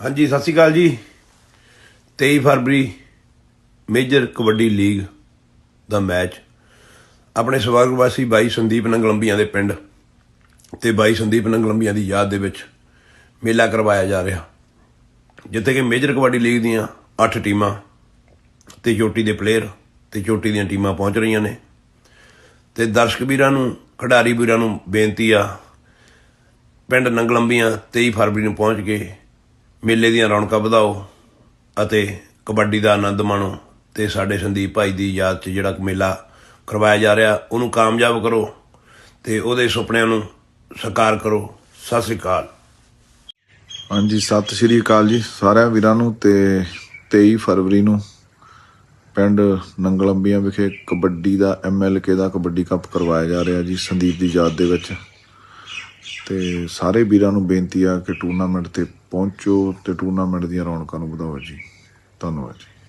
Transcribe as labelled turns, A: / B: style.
A: ਹਾਂਜੀ, ਸਤਿ ਸ਼੍ਰੀ ਅਕਾਲ ਜੀ। 23 ਫਰਵਰੀ, ਮੇਜਰ ਕਬੱਡੀ ਲੀਗ ਦਾ ਮੈਚ। ਆਪਣੇ ਸਵਾਗਤਵਾਸੀ ਬਾਈ ਸੰਦੀਪ ਨੰਗਲੰਬੀਆਂ ਦੇ ਪਿੰਡ ਤੇ ਬਾਈ ਸੰਦੀਪ ਨੰਗਲੰਬੀਆਂ ਦੀ ਯਾਦ ਦੇ ਵਿੱਚ ਮੇਲਾ ਕਰਵਾਇਆ ਜਾ ਰਿਹਾ। ਜਿੱਥੇ ਕਿ ਮੇਜਰ ਕਬੱਡੀ ਲੀਗ ਦੀਆਂ 8 ਟੀਮਾਂ ਤੇ ਚੋਟੀ ਦੇ ਪਲੇਅਰ ਤੇ ਚੋਟੀ ਦੀਆਂ ਟੀਮਾਂ ਪਹੁੰਚ ਰਹੀਆਂ ਨੇ। ਤੇ ਦਰਸ਼ਕ ਵੀਰਾਂ ਨੂੰ, ਖਿਡਾਰੀ ਵੀਰਾਂ ਨੂੰ ਬੇਨਤੀ ਆ, ਪਿੰਡ ਨੰਗਲੰਬੀਆਂ 23 ਫਰਵਰੀ ਨੂੰ ਪਹੁੰਚ ਕੇ ਮੇਲੇ ਦੀਆਂ ਰੌਣਕਾਂ ਵਧਾਓ ਅਤੇ ਕਬੱਡੀ ਦਾ ਆਨੰਦ ਮਾਣੋ ਤੇ ਸਾਡੇ ਸੰਦੀਪ ਭਾਈ ਦੀ ਯਾਦ 'ਚ ਜਿਹੜਾ ਮੇਲਾ ਕਰਵਾਇਆ ਜਾ ਰਿਹਾ, ਉਹਨੂੰ ਕਾਮਯਾਬ ਕਰੋ ਤੇ ਉਹਦੇ ਸੁਪਨਿਆਂ ਨੂੰ ਸਾਕਾਰ ਕਰੋ। ਸਤਿ ਸ੍ਰੀ ਅਕਾਲ।
B: ਹਾਂਜੀ, ਸਤਿ ਸ਼੍ਰੀ ਅਕਾਲ ਜੀ ਸਾਰਿਆਂ ਵੀਰਾਂ ਨੂੰ ਤੇ 23 ਫਰਵਰੀ ਨੂੰ ਪਿੰਡ ਨੰਗਲੰਬੀਆਂ ਵਿਖੇ ਕਬੱਡੀ ਦਾ ਐਮਐਲਕੇ ਦਾ ਕਬੱਡੀ ਕੱਪ ਕਰਵਾਇਆ ਜਾ ਰਿਹਾ ਜੀ ਸੰਦੀਪ ਦੀ ਯਾਦ ਦੇ ਵਿੱਚ। ਤੇ ਸਾਰੇ ਵੀਰਾਂ ਨੂੰ ਬੇਨਤੀ ਆ ਕਿ ਟੂਰਨਾਮੈਂਟ ਤੇ ਪਹੁੰਚੋ ਤੇ ਟੂਰਨਾਮੈਂਟ ਦੀਆਂ ਰੌਣਕਾਂ ਨੂੰ ਵਧਾਓ ਜੀ। ਧੰਨਵਾਦ ਜੀ।